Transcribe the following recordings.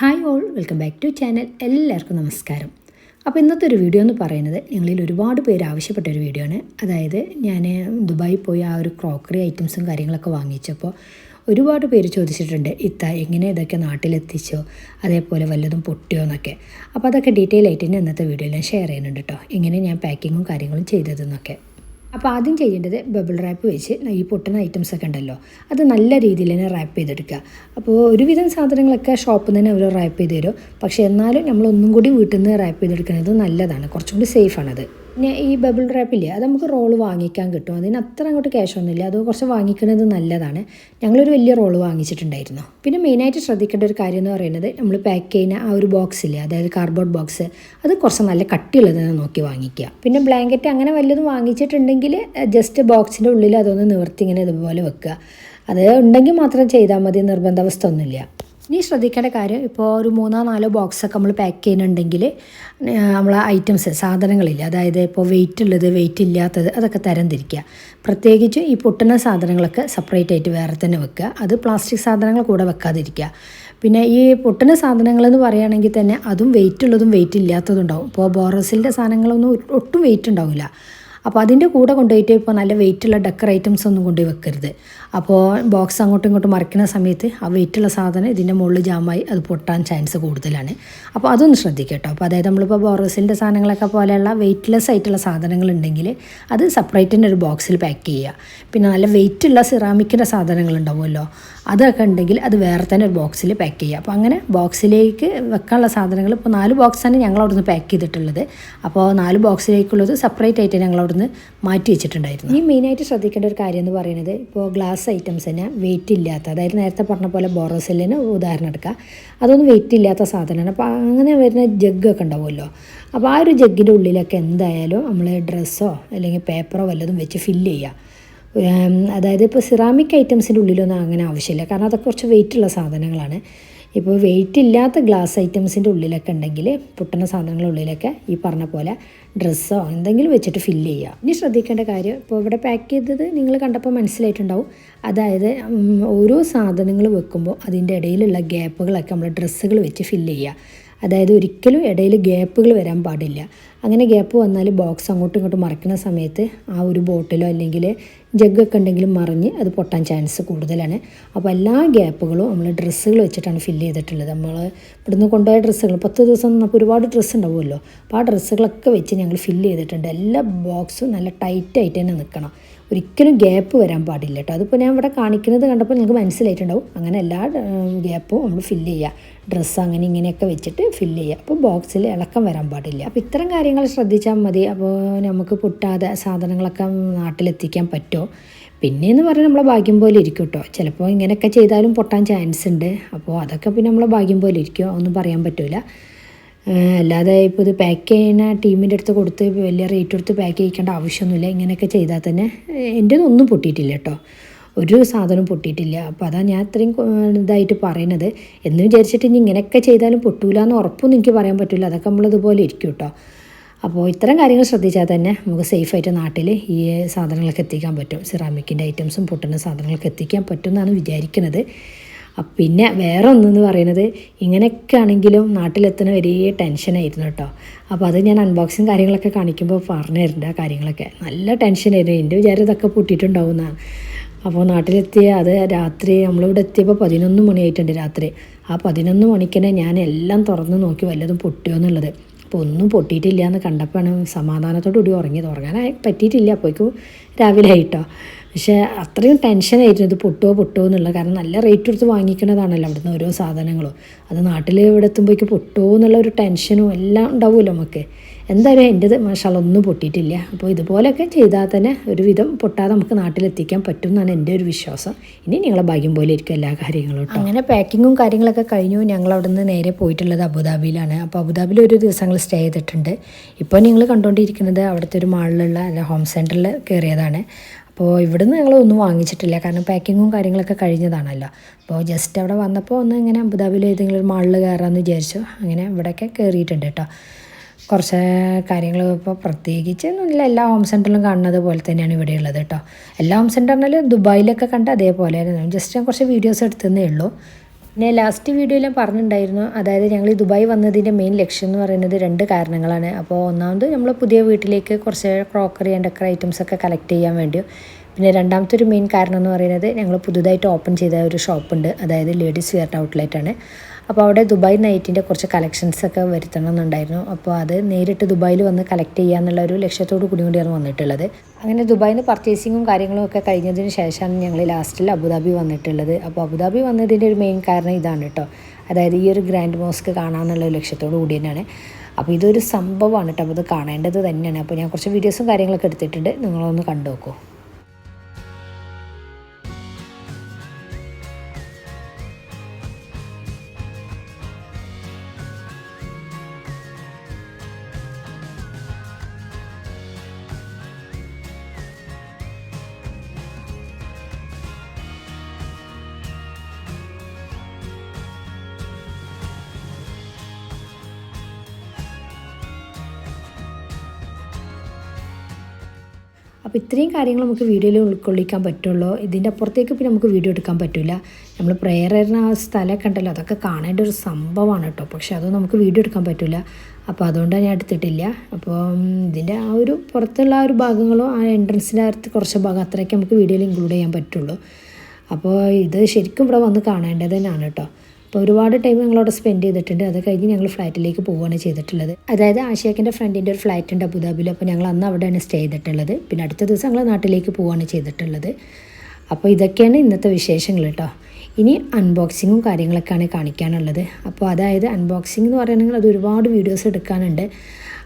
Hi all welcome back to channel എല്ലാവർക്കും നമസ്കാരം. അപ്പോൾ ഇന്നത്തെ ഒരു വീഡിയോ എന്ന് പറയുന്നത് ഞങ്ങളിൽ ഒരുപാട് പേര് ആവശ്യപ്പെട്ട ഒരു വീഡിയോ ആണ്. അതായത് ഞാൻ ദുബായി പോയി ആ ഒരു ക്രോക്കറി ഐറ്റംസും കാര്യങ്ങളൊക്കെ വാങ്ങിച്ചപ്പോൾ ഒരുപാട് പേര് ചോദിച്ചിട്ടുണ്ട് ഇത്ത എങ്ങനെ ഇതൊക്കെ നാട്ടിലെത്തിച്ചോ? അതേപോലെ വല്ലതും പൊട്ടിയോ എന്നൊക്കെ. അപ്പോൾ അതൊക്കെ ഡീറ്റെയിൽ ആയിട്ട് ഇന്നത്തെ വീഡിയോയിൽ ഞാൻ ഷെയർ ചെയ്യുന്നുണ്ട് കേട്ടോ എങ്ങനെ ഞാൻ പാക്കിങ്ങും കാര്യങ്ങളും ചെയ്തതെന്നൊക്കെ. അപ്പോൾ ആദ്യം ചെയ്യേണ്ടത് ബബിൾ റാപ്പ് വെച്ച് ഈ പൊട്ടുന്ന ഐറ്റംസ് ഒക്കെ ഉണ്ടല്ലോ അത് നല്ല രീതിയിൽ തന്നെ റാപ്പ് ചെയ്തെടുക്കുക. അപ്പോൾ ഒരുവിധം സാധനങ്ങളൊക്കെ ഷോപ്പിൽ നിന്ന് അവർ റാപ്പ് ചെയ്ത് തരും. പക്ഷേ എന്നാലും നമ്മളൊന്നും കൂടി വീട്ടിൽ നിന്ന് റാപ്പ് ചെയ്തെടുക്കുന്നത് നല്ലതാണ്. കുറച്ചും കൂടി സേഫാണത് ഈ ബബിൾ റാപ്പില്ലേ അത് നമുക്ക് റോൾ വാങ്ങിക്കാൻ കിട്ടും. അതിന് അത്ര അങ്ങോട്ട് ക്യാഷ് ഒന്നുമില്ല. അത് കുറച്ച് വാങ്ങിക്കുന്നത് നല്ലതാണ്. ഞങ്ങളൊരു വലിയ റോൾ വാങ്ങിച്ചിട്ടുണ്ടായിരുന്നു. പിന്നെ മെയിനായിട്ട് ശ്രദ്ധിക്കേണ്ട ഒരു കാര്യം എന്ന് പറയുന്നത് നമ്മൾ പാക്ക് ചെയ്യുന്ന ആ ഒരു ബോക്സ് ഇല്ലേ അതായത് കാർഡ്ബോർഡ് ബോക്സ് അത് കുറച്ച് നല്ല കട്ടിയുള്ളത് നോക്കി വാങ്ങിക്കുക. പിന്നെ ബ്ലാങ്കറ്റ് അങ്ങനെ വല്ലതും വാങ്ങിച്ചിട്ടുണ്ടെങ്കിൽ ജസ്റ്റ് ബോക്സിന്റെ ഉള്ളിൽ അതൊന്ന് നിവർത്തി ഇങ്ങനെ ഇതുപോലെ വെക്കുക. അത് ഉണ്ടെങ്കിൽ മാത്രം ചെയ്താൽ മതി നിർബന്ധാവസ്ഥ ഒന്നുമില്ല. ഇനി ശ്രദ്ധിക്കേണ്ട കാര്യം ഇപ്പോൾ ഒരു മൂന്നോ നാലോ ബോക്സൊക്കെ നമ്മൾ പാക്ക് ചെയ്യുന്നുണ്ടെങ്കിൽ നമ്മൾ ഐറ്റംസ് സാധനങ്ങളില്ല അതായത് ഇപ്പോൾ വെയിറ്റ് ഉള്ളത് വെയിറ്റ് ഇല്ലാത്തത് അതൊക്കെ തരം തരംതിരിക്കുക. പ്രത്യേകിച്ച് ഈ പൊട്ടുന്ന സാധനങ്ങളൊക്കെ സെപ്പറേറ്റ് ആയിട്ട് വേറെ തന്നെ വെക്കുക. അത് പ്ലാസ്റ്റിക് സാധനങ്ങൾ കൂടെ വെക്കാതിരിക്കുക. പിന്നെ ഈ പൊട്ടുന്ന സാധനങ്ങളെന്ന് പറയുകയാണെങ്കിൽ തന്നെ അതും വെയിറ്റ് ഉള്ളതും വെയിറ്റ് ഇല്ലാത്തതും ഉണ്ടാവും ഇപ്പോൾ ബോറസിന്റെ സാധനങ്ങളൊന്നും ഒട്ടും വെയിറ്റ് ഉണ്ടാവില്ല. അപ്പോൾ അതിന്റെ കൂടെ കൊണ്ടുപോയിട്ട് ഇപ്പോൾ നല്ല വെയിറ്റുള്ള ഡെക്കർ ഐറ്റംസ് ഒന്നും കൊണ്ടുപോയി വെക്കരുത്. അപ്പോൾ ബോക്സ് അങ്ങോട്ടും ഇങ്ങോട്ടും മറിക്കുന്ന സമയത്ത് ആ വെയിറ്റുള്ള സാധനം ഇതിന്റെ മുകളിൽ ജാമായി അത് പൊട്ടാൻ ചാൻസ് കൂടുതലാണ്. അപ്പോൾ അതൊന്ന് ശ്രദ്ധിക്കുക കേട്ടോ അപ്പോൾ അതായത് നമ്മളിപ്പോൾ ബോറസിന്റെ സാധനങ്ങളൊക്കെ പോലെയുള്ള വെയിറ്റ്ലെസ് ആയിട്ടുള്ള സാധനങ്ങൾ ഉണ്ടെങ്കിൽ അത് സെപ്പറേറ്റിന്റെ ഒരു ബോക്സിൽ പാക്ക് ചെയ്യുക. പിന്നെ നല്ല വെയിറ്റുള്ള സിറാമിക്കിന്റെ സാധനങ്ങൾ ഉണ്ടാവുമല്ലോ അതൊക്കെ ഉണ്ടെങ്കിൽ അത് വേറെ തന്നെ ഒരു ബോക്സിൽ പാക്ക് ചെയ്യുക. അപ്പോൾ അങ്ങനെ ബോക്സിലേക്ക് വെക്കാനുള്ള സാധനങ്ങൾ ഇപ്പോൾ നാല് ബോക്സാണ് ഞങ്ങൾ അവിടുന്ന് പാക്ക് ചെയ്തിട്ടുള്ളത്. അപ്പോൾ നാല് ബോക്സിലേക്കുള്ളത് സെപ്പറേറ്റ് ആയിട്ട് ഞങ്ങൾ അവിടുന്ന് മാറ്റി വെച്ചിട്ടുണ്ടായിരുന്നു. ഈ മെയിനായിട്ട് ശ്രദ്ധിക്കേണ്ട ഒരു കാര്യം എന്ന് പറയുന്നത് ഇപ്പോൾ ഗ്ലാസ് ഐറ്റംസ് ഐറ്റംസിന് വെയിറ്റ് ഇല്ലാത്ത അതായത് നേരത്തെ പറഞ്ഞ പോലെ ബോറസിലിന് ഉദാഹരണം എടുക്കുക അതൊന്നും വെയിറ്റ് ഇല്ലാത്ത സാധനമാണ്. അപ്പോൾ അങ്ങനെ വരുന്ന ജഗ്ഗൊക്കെ ഉണ്ടാവുമല്ലോ. അപ്പോൾ ആ ഒരു ജഗ്ഗിന്റെ ഉള്ളിലൊക്കെ എന്തായാലും നമ്മൾ ഡ്രസ്സോ അല്ലെങ്കിൽ പേപ്പറോ വല്ലതും വെച്ച് ഫില്ല് ചെയ്യുക അതായത് ഇപ്പോൾ സിറാമിക് ഐറ്റംസിന്റെ ഉള്ളിലൊന്നും അങ്ങനെ ആവശ്യമില്ല. കാരണം അതൊക്കെ കുറച്ച് വെയിറ്റുള്ള സാധനങ്ങളാണ്. ഇപ്പോൾ വെയിറ്റ് ഇല്ലാത്ത ഗ്ലാസ് ഐറ്റംസിന്റെ ഉള്ളിലൊക്കെ ഉണ്ടെങ്കിൽ പൊട്ടുന്ന സാധനങ്ങളുടെ ഉള്ളിലൊക്കെ ഈ പറഞ്ഞ പോലെ ഡ്രസ്സോ എന്തെങ്കിലും വെച്ചിട്ട് ഫില്ല് ചെയ്യുക. ഇനി ശ്രദ്ധിക്കേണ്ട കാര്യം ഇപ്പോൾ ഇവിടെ പാക്ക് ചെയ്തത് നിങ്ങൾ കണ്ടപ്പോൾ മനസ്സിലായിട്ടുണ്ടാവും. അതായത് ഓരോ സാധനങ്ങൾ വെക്കുമ്പോൾ അതിന്റെ ഇടയിലുള്ള ഗ്യാപ്പുകളൊക്കെ നമ്മൾ ഡ്രസ്സുകൾ വെച്ച് ഫില്ല് ചെയ്യുക. അതായത് ഒരിക്കലും ഇടയിൽ ഗ്യാപ്പുകൾ വരാൻ പാടില്ല. അങ്ങനെ ഗ്യാപ്പ് വന്നാൽ ബോക്സ് അങ്ങോട്ടും ഇങ്ങോട്ടും മറിക്കുന്ന സമയത്ത് ആ ഒരു ബോട്ടിലോ അല്ലെങ്കിൽ ജഗ്ഗൊക്കെ ഉണ്ടെങ്കിലും മറിഞ്ഞ് അത് പൊട്ടാൻ ചാൻസ് കൂടുതലാണ്. അപ്പോൾ എല്ലാ ഗ്യാപ്പുകളും നമ്മൾ ഡ്രസ്സുകൾ വെച്ചിട്ടാണ് ഫില്ല് ചെയ്തിട്ടുള്ളത്. നമ്മൾ ഇവിടുന്ന് കൊണ്ടുപോയ ഡ്രസ്സുകൾ പത്ത് ദിവസം നമുക്ക് ഒരുപാട് ഡ്രസ്സ് ഉണ്ടാവുമല്ലോ. അപ്പോൾ ആ ഡ്രസ്സുകളൊക്കെ വെച്ച് ഞങ്ങൾ ഫില്ല് ചെയ്തിട്ടുണ്ട്. എല്ലാ ബോക്സും നല്ല ടൈറ്റായിട്ട് തന്നെ നിൽക്കണം. ഒരിക്കലും ഗ്യാപ്പ് വരാൻ പാടില്ല കേട്ടോ. അതിപ്പോൾ ഞാൻ ഇവിടെ കാണിക്കുന്നത് കണ്ടപ്പോൾ നിങ്ങൾക്ക് മനസ്സിലായിട്ടുണ്ടാവും. അങ്ങനെ എല്ലാ ഗ്യാപ്പും നമ്മൾ ഫില്ല് ചെയ്യുക. ഡ്രസ്സ് അങ്ങനെ ഇങ്ങനെയൊക്കെ വെച്ചിട്ട് ഫില്ല് ചെയ്യുക. അപ്പോൾ ബോക്സിൽ ഇളക്കം വരാൻ പാടില്ല. അപ്പോൾ ഇത്തരം കാര്യങ്ങൾ ശ്രദ്ധിച്ചാൽ മതി. അപ്പോൾ നമുക്ക് പൊട്ടാതെ സാധനങ്ങളൊക്കെ നാട്ടിലെത്തിക്കാൻ പറ്റുമോ? പിന്നെയെന്ന് പറഞ്ഞാൽ നമ്മളെ ഭാഗ്യം പോലെ ഇരിക്കും കേട്ടോ. ചിലപ്പോൾ ഇങ്ങനെയൊക്കെ ചെയ്താലും പൊട്ടാൻ ചാൻസ് ഉണ്ട്. അപ്പോൾ അതൊക്കെ പിന്നെ നമ്മളെ ഭാഗ്യം പോലെ ഇരിക്കും. ഒന്നും പറയാൻ പറ്റില്ല അല്ലാതെ ഇപ്പോൾ ഇത് പാക്ക് ചെയ്യുന്ന ടീമിന്റെ അടുത്ത് കൊടുത്ത് വലിയ റേറ്റ് കൊടുത്ത് പാക്ക് ചെയ്യിക്കേണ്ട ആവശ്യമൊന്നുമില്ല. ഇങ്ങനെയൊക്കെ ചെയ്താൽ തന്നെ എന്റെ ഒന്നും പൊട്ടിയിട്ടില്ല കേട്ടോ. ഒരു സാധനവും പൊട്ടിയിട്ടില്ല. അപ്പോൾ അതാണ് ഞാൻ അത്രയും ഇതായിട്ട് പറയുന്നത് എന്ന് വിചാരിച്ചിട്ട് ഇനി ഇങ്ങനെയൊക്കെ ചെയ്താലും പൊട്ടൂല എന്ന് ഉറപ്പൊന്നും എനിക്ക് പറയാൻ പറ്റില്ല അതൊക്കെ നമ്മളിതുപോലെ ഇരിക്കും കേട്ടോ അപ്പോൾ ഇത്തരം കാര്യങ്ങൾ ശ്രദ്ധിച്ചാൽ തന്നെ നമുക്ക് സേഫായിട്ട് നാട്ടിൽ ഈ സാധനങ്ങളൊക്കെ എത്തിക്കാൻ പറ്റും. സിറാമിക്കിന്റെ ഐറ്റംസും പൊട്ടുന്ന സാധനങ്ങളൊക്കെ എത്തിക്കാൻ പറ്റും എന്നാണ് വിചാരിക്കുന്നത് പിന്നെ വേറെ ഒന്നെന്ന് പറയുന്നത് ഇങ്ങനെയൊക്കെ ആണെങ്കിലും നാട്ടിലെത്തുന്ന വലിയ ടെൻഷനായിരുന്നു കേട്ടോ അപ്പോൾ അത് ഞാൻ അൺബോക്സിങ് കാര്യങ്ങളൊക്കെ കാണിക്കുമ്പോൾ പറഞ്ഞു തരുന്നുണ്ട് ആ കാര്യങ്ങളൊക്കെ. നല്ല ടെൻഷനായിരുന്നു. എന്റെ വിചാരം ഇതൊക്കെ പൊട്ടിയിട്ടുണ്ടാവും എന്നാണ് അപ്പോൾ നാട്ടിലെത്തിയ അത് രാത്രി നമ്മളിവിടെ എത്തിയപ്പോൾ പതിനൊന്ന് മണിയായിട്ടുണ്ട് രാത്രി. ആ പതിനൊന്ന് മണിക്ക് തന്നെ ഞാൻ എല്ലാം തുറന്ന് നോക്കി വല്ലതും പൊട്ടിയോ എന്നുള്ളത്. അപ്പോൾ ഒന്നും പൊട്ടിയിട്ടില്ല എന്ന് കണ്ടപ്പോഴാണ് സമാധാനത്തോടു കൂടി ഉറങ്ങിയത്. ഉറങ്ങാനായി പറ്റിയിട്ടില്ല. അപ്പോഴേക്കും രാവിലെ ആയിട്ടോ. പക്ഷേ അത്രയും ടെൻഷനായിരുന്നു ഇത് പൊട്ടുമോ പൊട്ടോ എന്നുള്ളത്. കാരണം നല്ല റേറ്റ് കൊടുത്ത് വാങ്ങിക്കുന്നതാണല്ലോ അവിടുന്ന് ഓരോ സാധനങ്ങളും. അത് നാട്ടിൽ ഇവിടെ എത്തുമ്പോഴേക്കും പൊട്ടുമോ എന്നുള്ള ഒരു ടെൻഷനും എല്ലാം ഉണ്ടാവുമല്ലോ നമുക്ക്. എന്തായാലും എന്റെത് മഷാല ഒന്നും പൊട്ടിയിട്ടില്ല. അപ്പോൾ ഇതുപോലെയൊക്കെ ചെയ്താൽ തന്നെ ഒരുവിധം പൊട്ടാതെ നമുക്ക് നാട്ടിലെത്തിക്കാൻ പറ്റും എന്നാണ് എന്റെ ഒരു വിശ്വാസം. ഇനി നിങ്ങളെ ഭാഗ്യം പോലെ ഇരിക്കും എല്ലാ കാര്യങ്ങളും അങ്ങനെ പാക്കിങ്ങും കാര്യങ്ങളൊക്കെ കഴിഞ്ഞു. ഞങ്ങൾ അവിടെ നിന്ന് നേരെ പോയിട്ടുള്ളത് അബുദാബിയിലാണ്. അപ്പോൾ അബുദാബിയിൽ ഒരു ദിവസങ്ങൾ സ്റ്റേ ചെയ്തിട്ടുണ്ട്. ഇപ്പോൾ നിങ്ങൾ കണ്ടുകൊണ്ടിരിക്കുന്നത് അവിടുത്തെ ഒരു മാളിലുള്ള അല്ല ഹോം സെന്ററിൽ കയറിയതാണ്. അപ്പോൾ ഇവിടുന്ന് ഞങ്ങൾ ഒന്നും വാങ്ങിച്ചിട്ടില്ല. കാരണം പാക്കിങ്ങും കാര്യങ്ങളൊക്കെ കഴിഞ്ഞതാണല്ലോ. അപ്പോൾ ജസ്റ്റ് അവിടെ വന്നപ്പോൾ ഒന്ന് ഇങ്ങനെ അബുദാബിയിൽ ഏതെങ്കിലും ഒരു മാളിൽ കയറാമെന്ന് വിചാരിച്ചു. അങ്ങനെ ഇവിടെയൊക്കെ കയറിയിട്ടുണ്ട് കേട്ടോ കുറച്ച് കാര്യങ്ങൾ ഇപ്പോൾ പ്രത്യേകിച്ച് ഒന്നുമില്ല. എല്ലാ ഹോം സെന്ററിലും കാണുന്നത് പോലെ തന്നെയാണ് ഇവിടെ ഉള്ളത് കേട്ടോ. എല്ലാ ഹോം സെന്ററിലും ദുബായിലൊക്കെ കണ്ട അതേപോലെ ജസ്റ്റ് ഞാൻ കുറച്ച് വീഡിയോസ് എടുത്തതേ ഉള്ളൂ. പിന്നെ ലാസ്റ്റ് വീഡിയോയിൽ ഞാൻ പറഞ്ഞിട്ടുണ്ടായിരുന്നു. അതായത് ഞങ്ങൾ ഈ ദുബായ് വന്നതിന്റെ മെയിൻ ലക്ഷ്യം എന്ന് പറയുന്നത് രണ്ട് കാരണങ്ങളാണ്. അപ്പോൾ ഒന്നാമത് നമ്മൾ പുതിയ വീട്ടിലേക്ക് കുറച്ച് ക്രോക്കറി ആൻഡ് ഡെക്കർ ഐറ്റംസ് ഒക്കെ കളക്ട് ചെയ്യാൻ വേണ്ടിയും പിന്നെ രണ്ടാമത്തെ ഒരു മെയിൻ കാരണം എന്ന് പറയുന്നത് ഞങ്ങൾ പുതുതായിട്ട് ഓപ്പൺ ചെയ്ത ഒരു ഷോപ്പുണ്ട് അതായത് ലേഡീസ് വെയർ ഔട്ട്ലെറ്റ് ആണ്. അപ്പോൾ അവിടെ ദുബായ് നൈറ്റിന്റെ കുറച്ച് കളക്ഷൻസ് ഒക്കെ വരുത്തണം എന്നുണ്ടായിരുന്നു അപ്പോൾ അത് നേരിട്ട് ദുബായിൽ വന്ന് കളക്ട് ചെയ്യുക എന്നുള്ള ഒരു ലക്ഷ്യത്തോടു കൂടി കൂടിയാണ് വന്നിട്ടുള്ളത്. അങ്ങനെ ദുബായിൽ നിന്ന് പർച്ചേസിങ്ങും കാര്യങ്ങളും ഒക്കെ കഴിഞ്ഞതിന് ശേഷമാണ് ഞങ്ങൾ ലാസ്റ്റിൽ അബുദാബി വന്നിട്ടുള്ളത്. അപ്പോൾ അബുദാബി വന്നതിന്റെ ഒരു മെയിൻ കാരണം ഇതാണ് കേട്ടോ അതായത് ഈ ഒരു ഗ്രാൻഡ് മോസ്ക് കാണാമെന്നുള്ള ലക്ഷ്യത്തോടു കൂടി തന്നെയാണ് അപ്പോൾ ഇതൊരു സംഭവമാണ് കേട്ടോ അപ്പോൾ ഇത് കാണേണ്ടത് തന്നെയാണ്. അപ്പോൾ ഞാൻ കുറച്ച് വീഡിയോസും കാര്യങ്ങളൊക്കെ എടുത്തിട്ടുണ്ട്. നിങ്ങളൊന്ന് കണ്ടു നോക്കൂ അപ്പോൾ ഇത്രയും കാര്യങ്ങൾ നമുക്ക് വീഡിയോയിൽ ഉൾക്കൊള്ളിക്കാൻ പറ്റുള്ളൂ. ഇതിന്റെ അപ്പുറത്തേക്ക് പിന്നെ നമുക്ക് വീഡിയോ എടുക്കാൻ പറ്റില്ല നമ്മൾ പ്രെയർ ആ സ്ഥലമൊക്കെ ഉണ്ടല്ലോ അതൊക്കെ കാണേണ്ട ഒരു സംഭവമാണ് കേട്ടോ. പക്ഷെ അതൊന്നും നമുക്ക് വീഡിയോ എടുക്കാൻ പറ്റില്ല അപ്പോൾ അതുകൊണ്ടാണ് ഞാൻ എടുത്തിട്ടില്ല. അപ്പോൾ ഇതിന്റെ ആ ഒരു പുറത്തുള്ള ആ ഒരു ഭാഗങ്ങളോ ആ എൻട്രൻസിന്റെ അകത്ത് കുറച്ച് ഭാഗം അത്രയൊക്കെ നമുക്ക് വീഡിയോയിൽ ഇൻക്ലൂഡ് ചെയ്യാൻ പറ്റുള്ളൂ. അപ്പോൾ ഇത് ശരിക്കും ഇവിടെ വന്ന് കാണേണ്ടത് തന്നെയാണ് കേട്ടോ. അപ്പോൾ ഒരുപാട് ടൈം ഞങ്ങളവിടെ സ്പെൻഡ് ചെയ്തിട്ടുണ്ട്. അത് കഴിഞ്ഞ് ഞങ്ങൾ ഫ്ലൈറ്റിലേക്ക് പോവുകയാണ് ചെയ്തിട്ടുള്ളത്. അതായത് ആഷിയാക്കിന്റെ ഫ്രണ്ടിന്റെ ഒരു ഫ്ലൈറ്റ് ഉണ്ട് അബുദാബിയിൽ അപ്പോൾ ഞങ്ങൾ അന്ന് അവിടെയാണ് സ്റ്റേ ചെയ്തിട്ടുള്ളത്. പിന്നെ അടുത്ത ദിവസം ഞങ്ങൾ നാട്ടിലേക്ക് പോവുകയാണ് ചെയ്തിട്ടുള്ളത്. അപ്പോൾ ഇതൊക്കെയാണ് ഇന്നത്തെ വിശേഷങ്ങൾ കേട്ടോ. ഇനി അൺബോക്സിങ്ങും കാര്യങ്ങളൊക്കെയാണ് കാണിക്കാനുള്ളത്. അപ്പോൾ അതായത് അൺബോക്സിംഗ് എന്ന് പറയുകയാണെങ്കിൽ അത് ഒരുപാട് വീഡിയോസ് എടുക്കാനുണ്ട്.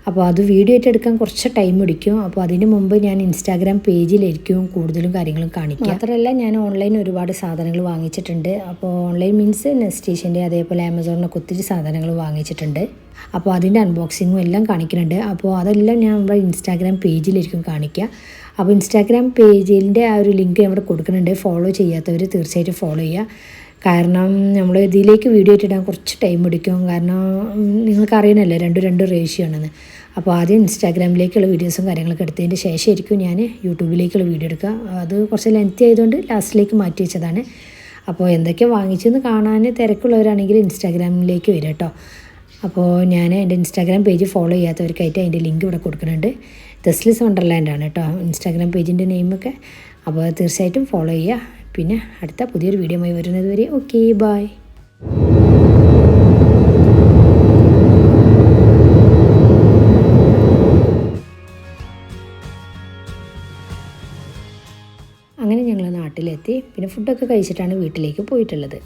അപ്പോൾ അത് വീഡിയോ ആയിട്ട് എടുക്കാൻ കുറച്ച് ടൈം എടുക്കും. അപ്പോൾ അതിന് മുമ്പ് ഞാൻ ഇൻസ്റ്റാഗ്രാം പേജിലായിരിക്കും കൂടുതലും കാര്യങ്ങളും കാണിക്കുക. മാത്രമല്ല ഞാൻ ഓൺലൈൻ ഒരുപാട് സാധനങ്ങൾ വാങ്ങിച്ചിട്ടുണ്ട്. അപ്പോൾ ഓൺലൈൻ മീൻസ് നെസ്റ്റേഷന്റെ അതേപോലെ ആമസോണിനൊക്കെ ഒത്തിരി സാധനങ്ങൾ വാങ്ങിച്ചിട്ടുണ്ട്. അപ്പോൾ അതിന്റെ അൺബോക്സിങ്ങും എല്ലാം കാണിക്കുന്നുണ്ട്. അപ്പോൾ അതെല്ലാം ഞാൻ നമ്മുടെ ഇൻസ്റ്റാഗ്രാം പേജിലായിരിക്കും കാണിക്കുക. അപ്പോൾ ഇൻസ്റ്റാഗ്രാം പേജിന്റെ ആ ഒരു ലിങ്ക് അവിടെ കൊടുക്കുന്നുണ്ട്. ഫോളോ ചെയ്യാത്തവർ തീർച്ചയായിട്ടും ഫോളോ ചെയ്യുക. കാരണം നമ്മൾ ഇതിലേക്ക് വീഡിയോ ഇട്ടിടാൻ കുറച്ച് ടൈം എടുക്കും. കാരണം നിങ്ങൾക്ക് അറിയണമല്ലോ രണ്ടും രണ്ട് റേഷ്യോ ആണെന്ന്. അപ്പോൾ ആദ്യം ഇൻസ്റ്റാഗ്രാമിലേക്കുള്ള വീഡിയോസും കാര്യങ്ങളൊക്കെ എടുത്തതിന്റെ ശേഷമായിരിക്കും ഞാൻ യൂട്യൂബിലേക്കുള്ള വീഡിയോ എടുക്കുക. അത് കുറച്ച് ലെങ്ത്തി ആയതുകൊണ്ട് ലാസ്റ്റിലേക്ക് മാറ്റി വെച്ചതാണ്. അപ്പോൾ എന്തൊക്കെ വാങ്ങിച്ചെന്ന് കാണാൻ തിരക്കുള്ളവരാണെങ്കിൽ ഇൻസ്റ്റാഗ്രാമിലേക്ക് വരും കേട്ടോ. അപ്പോൾ ഞാൻ എന്റെ ഇൻസ്റ്റാഗ്രാം പേജ് ഫോളോ ചെയ്യാത്തവർക്കായിട്ട് അതിന്റെ ലിങ്ക് ഇവിടെ കൊടുക്കുന്നുണ്ട്. ദസ്ലിസ് വണ്ടർലാൻഡാണ് കേട്ടോ ഇൻസ്റ്റാഗ്രാം പേജിന്റെ നെയിമൊക്കെ അപ്പോൾ തീർച്ചയായിട്ടും ഫോളോ ചെയ്യുക. പിന്നെ അടുത്ത പുതിയൊരു വീഡിയോ ആയി വരുന്നത് വരെ ഓക്കെ ബായ് അങ്ങനെ ഞങ്ങൾ പിന്നെ വീട്ടിലേക്ക് പോയിട്ടുള്ളത്.